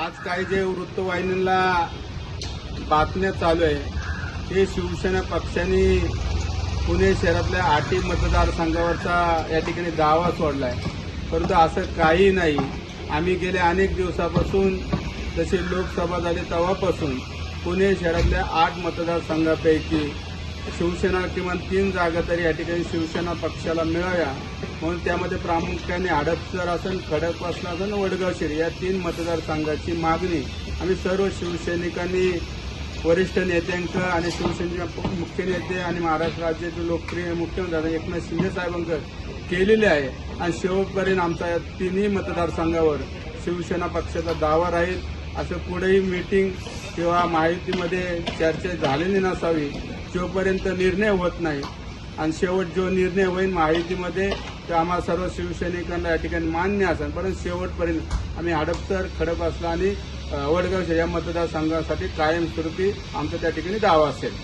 आज काही जे वृत्तवाहिनीला बातम्या चालू आहे ते शिवसेना पक्षाने पुणे शहरातल्या आटी मतदारसंघावरचा या ठिकाणी दावा आहे परंतु असं काही नाही. आम्ही गेल्या अनेक दिवसापासून जसे लोकसभा झाली तेव्हापासून पुणे शहरातल्या आठ मतदारसंघापैकी शिवसेना किमान तीन जागा तरी या ठिकाणी शिवसेना पक्षाला मिळाव्या म्हणून त्यामध्ये प्रामुख्याने हडपसर असेल खडकवासला असेल वडगावशेर या तीन मतदारसंघाची मागणी. आम्ही सर्व शिवसैनिकांनी वरिष्ठ नेत्यांक आणि शिवसेनेचे मुख्य नेते आणि महाराष्ट्र राज्याचे लोकप्रिय मुख्यमंत्री एकनाथ शिंदे साहेबांकडे केलेले आहे. आणि शेवटपर्यंत आमचा या तिन्ही मतदारसंघावर शिवसेना पक्षाचा दावा राहील असं पुढेही मीटिंग किंवा माहितीमध्ये चर्चा झालेली नसावी जोपर्यंत निर्णय होत नाही. आणि शेवट जो निर्णय होईल माहितीमध्ये ते आम्हाला सर्व शिवसैनिकांना या ठिकाणी मान्य असेल परंतु शेवटपर्यंत आम्ही हडपसर असला आणि वडगाव या मतदारसंघासाठी कायमस्वरूपी आमचा त्या ठिकाणी दावा असेल.